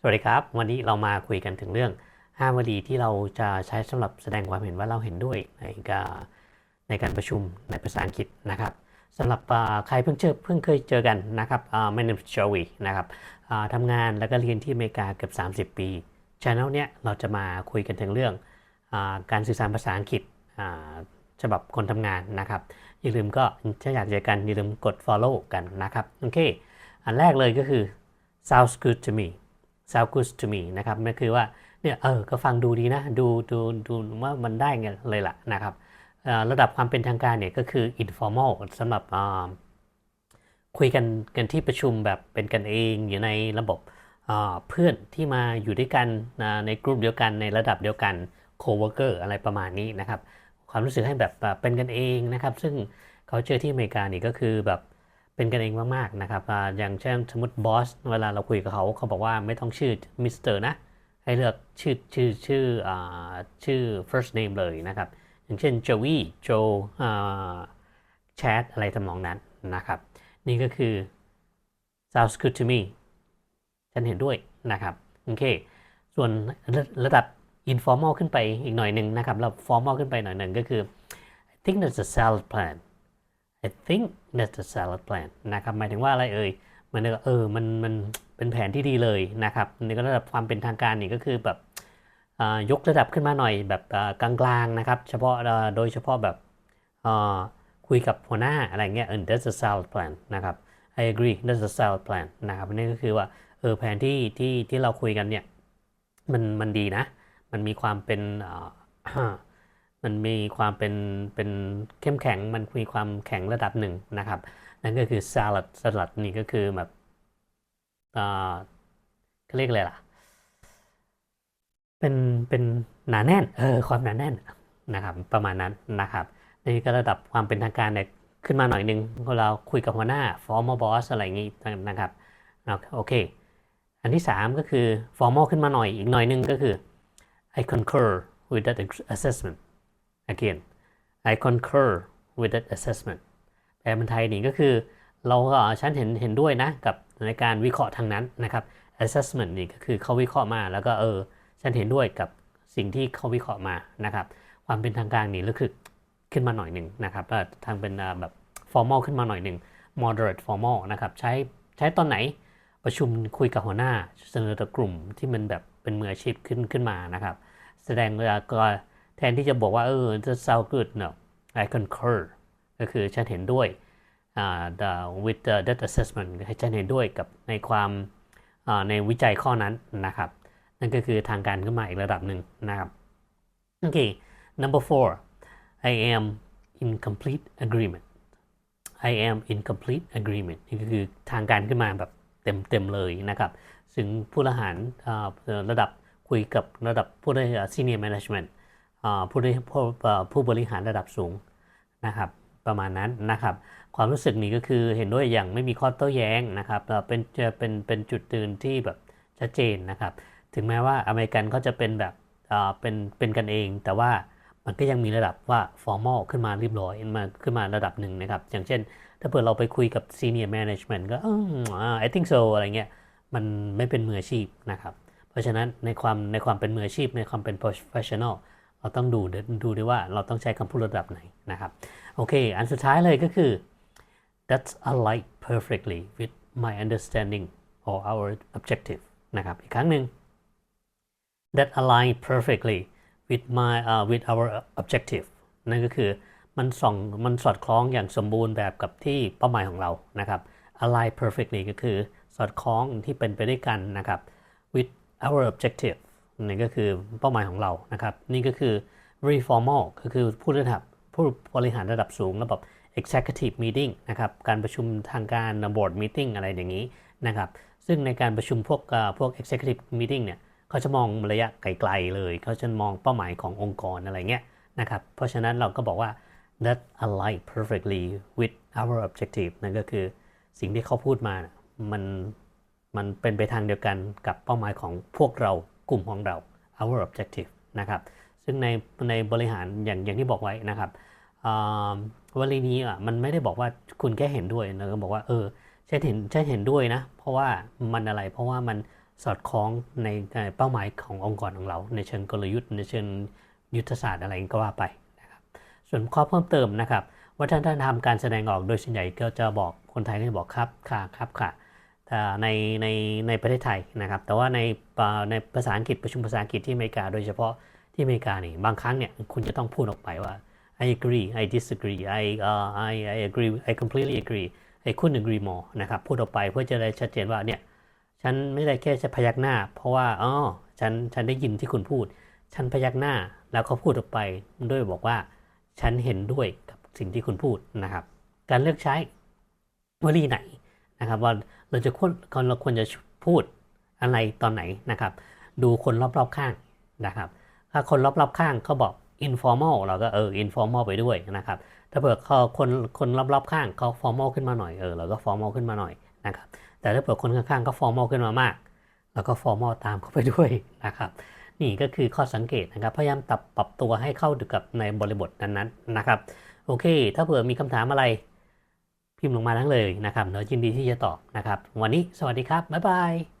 สวัสดีครับ วันนี้เรามาคุยกันถึงเรื่อง 5วลีที่เราจะใช้สำหรับแสดงความเห็นว่าเราเห็นด้วยในการในการประชุมในภาษาอังกฤษนะครับสำหรับใครเพิ่งเจอเพิ่งเคยเจอกันนะครับอ่า my name is Joey นะครับทำงานแล้วก็เรียนที่อเมริกาเกือบ 30 ปีช anel เนี้ยเราจะมาคุยกันถึงเรื่องอการสื่อสารภาษาอังกฤษฉบับคนทำงานนะครับ อย่าลืมก็ถ้าอยากเจอกันอย่าลืมกด follow กันนะครับโอเค อันแรกเลยก็คือ sounds good to me sound good to me นะครับนั่นคือว่าเนี่ยเออก็ฟังดูดีนะดูดูดูว่ามันได้ไงเลยล่ะนะครับระดับความเป็นทางการเนี่ยก็คือ informal สำหรับคุยกันกันที่ประชุมแบบเป็นกันเองอยู่ในระบบเพื่อนที่มาอยู่ด้วยกันในกลุ่มเดียวกันในระดับเดียวกัน co-worker อะไรประมาณนี้นะครับ ความรู้สึกให้แบบแบบเป็นกันเองนะครับ ซึ่งเขาเจอที่อเมริกานี่ก็คือแบบ เป็นกันเองมากๆนะครับออย่างเช่นสมมติบอสเวลาเราคุยกับเขาเขาบอกว่าไม่ต้องชื่อมิสเตอร์นะ ให้เลือกชื่อชื่อชื่ออชื่อ first name เลยนะครับ อย่างเช่น Joey Joe อ่า Chad อะไรทำนองนั้นนะครับ นี่ก็คือ sounds good to me ฉันเห็นด้วยนะครับ โอเค ส่วนระระดับ informal ขึ้นไปอีกหน่อยหนึ่งนะครับ แล้ว formal ขึ้นไปหน่อยหนึ่งก็คือ I think that's a salad plan I think that's a salad plan นะครับหมายถึงว่าอะไรเอ่ยเหมันก็เออมันมันเป็นแผนที่ดีเลยนะครับในระดับความเป็นทางการนี่ก็คือแบบยกระดับขึ้นมาหน่อยแบบกลางๆนะครับ เฉพาะโดยเฉพาะแบบคุยกับหัวหน้าอะไรเงี้ยเออ that's a salad plan นะครับ I agree that's a salad plan นะครับนี่ก็คือว่าเออแผนที่ที่ที่เราคุยกันเนี่ยมันมันดีนะ มันมีความเป็น มันมีความเป็นเป็นเข้มแข็งมันมีความแข็งระดับหนึ่งนะครับ นั่นก็คือ salad salad นี่ก็คือแบบอ่าเขาเรียกอะไรล่ะ เป็นเป็นหนาแน่นเออความหนาแน่นนะครับ ประมาณนั้นนะครับนี่ก็ระดับความเป็นทางการเนี่ยขึ้นมาหน่อยหนึงเวลาคุยกับหัวหน้า formal boss อะไรอย่างงี้นะครับโอเค อันที่ 3 ก็คือ formal ขึ้นมาหน่อยอีกหน่อยหนึงก็คือ I concur with that assessment again I concur with that assessment แปลเป็นไทยนี่ก็คือ เราก็ฉันเห็นเห็นด้วยนะ กับในการวิเคราะห์ทางนั้นนะครับ assessment นี่ก็คือเขาวิเคราะห์มาแล้วก็เออ ฉันเห็นด้วยกับสิ่งที่เขาวิเคราะห์มานะครับ ความเป็นทางการนี่ก็คือขึ้นมาหน่อยหนึ่งนะครับทางเป็นแบบ formal ขึ้นมาหน่อยหนึ่ง moderate formal นะครับ ใช้ใช้ตอนไหนประชุมคุยกับหัวหน้าเสนอต่อกลุ่มที่มันแบบเป็นมืออาชีพขึ้นขึ้นมานะครับ แสดงเวลาก็ แทนที่จะบอกว่าเออ that sound good no I concur ก็คือฉันเห็นด้วยอ่า the with the that assessment ฉันเห็นด้วยกับในความในวิจัยข้อนั้นนะครับ นั่นก็คือทางการขึ้นมาอีกระดับหนึ่งนะครับโอเค number four I am in complete agreement I am in complete agreement นี่ก็คือทางการขึ้นมาแบบเต็มเต็มเลยนะครับ ซึ่งผู้บริหารอ่าระดับคุยกับระดับผู้บริหาร senior management ผู้บริผู้บริหารระดับสูงนะครับประมาณนั้นนะครับ ความรู้สึกนี้ก็คือเห็นด้วยอย่างไม่มีข้อโต้แย้งนะครับเป็นจะเป็นเป็นจุดตื่นที่แบบชัดเจนนะครับ ถึงแม้ว่าอเมริกันเขาจะเป็นแบบเป็นเป็นกันเอง แต่ว่ามันก็ยังมีระดับว่า formal ขึ้นมาเรียบร้อยมาขึ้นมาระดับหนึ่งนะครับ อย่างเช่น ถ้าเปิดเราไปคุยกับ senior management ก็อืมอ่า I think so อะไรเงี้ยมันไม่เป็นมืออาชีพนะครับ เพราะฉะนั้นในความในความเป็นมืออาชีพในความเป็น professional เราต้องดูดูด้วยว่าเราต้องใช้คำพูดระดับไหนนะครับ โอเค อันสุดท้ายเลยก็คือ that's align perfectly with my understanding or our objective นะครับ อีกครั้งหนึ่ง that align perfectly with my uh, with our objective นั่นก็คือมันส่องมันสอดคล้องอย่างสมบูรณ์แบบกับที่เป้าหมายของเรานะครับ align perfectly ก็คือสอดคล้องที่เป็นไปด้วยกันนะครับ with our objective นี่ก็คือเป้าหมายของเรานะครับ นี่ก็คือ very formal ก็คือผู้ระดับผู้บริหารระดับสูงระบบ executive meeting นะครับการประชุมทางการ board meeting อะไรอย่างนี้นะครับซึ่งในการประชุมพวกพวก executive meeting เนี่ยเขาจะมองระยะไกลๆเลย เขาจะมองเป้าหมายขององค์กรอะไรเงี้ยนะครับเพราะฉะนั้นเราก็บอกว่า that align perfectly with our objective นั่นก็คือสิ่งที่เขาพูดมา มัน มันเป็นไปทางเดียวกันกับเป้าหมายของพวกเรา กลุ่มของเรา our objective นะครับ ซึ่งในในบริหารอย่างอย่างที่บอกไว้นะครับวลีนี้อะมันไม่ได้บอกว่าคุณแค่เห็นด้วยนะก็บอกว่าเออฉันเห็นฉันเห็นด้วยนะ เพราะว่ามันอะไรเพราะว่ามันสอดคล้องในเป้าหมายขององค์กรของเรา ในเชิงกลยุทธ์ในเชิงยุทธศาสตร์อะไรก็ว่าไปนะครับส่วนข้อเพิ่มเติมนะครับวัฒนธรรมการแสดงออกโดยส่วนใหญ่ก็จะบอกคนไทยก็จะบอกครับค่ะครับค่ะ ในในในประเทศไทยนะครับ แต่ว่าในในภาษาอังกฤษประชุมภาษาอังกฤษที่อเมริกา โดยเฉพาะที่อเมริกานี่บางครั้งเนี่ยคุณจะต้องพูดออกไปว่า I agree I disagree I uh, I I agree I completely agree I couldn't agree more นะครับพูดออกไปเพื่อจะได้ชัดเจนว่าเนี่ยฉันไม่ได้แค่จะพยักหน้า เพราะว่าอ๋อฉันฉันได้ยินที่คุณพูด ฉันพยักหน้าแล้วก็พูดออกไปด้วยบอกว่า ฉันเห็นด้วยกับสิ่งที่คุณพูดนะครับ การเลือกใช้วลีไหนนะครับว่า เราจะควรเราควรจะพูดอะไรตอนไหนนะครับ ดูคนรอบๆข้างนะครับ ถ้าคนรอบๆข้างเขาบอก informal เราก็เออ informal ไปด้วยนะครับ ถ้าเผื่อเขาคนคนรอบๆข้างเขา formal ขึ้นมาหน่อยเออเราก็ formal ขึ้นมาหน่อยนะครับ แต่ถ้าเผื่อคนข้างๆก็ formal ขึ้นมามากแล้วก็ formal ตามเขาไปด้วยนะครับนี่ก็คือข้อสังเกตนะครับ พยายามปรับปรับตัวให้เข้ากับในบริบทนั้นๆนะครับ โอเค ถ้าเผื่อมีคำถามอะไร พิมพ์ลงมาทั้งเลยนะครับเดี๋ยวยินดีที่จะตอบนะครับ วันนี้สวัสดีครับ บ๊ายบาย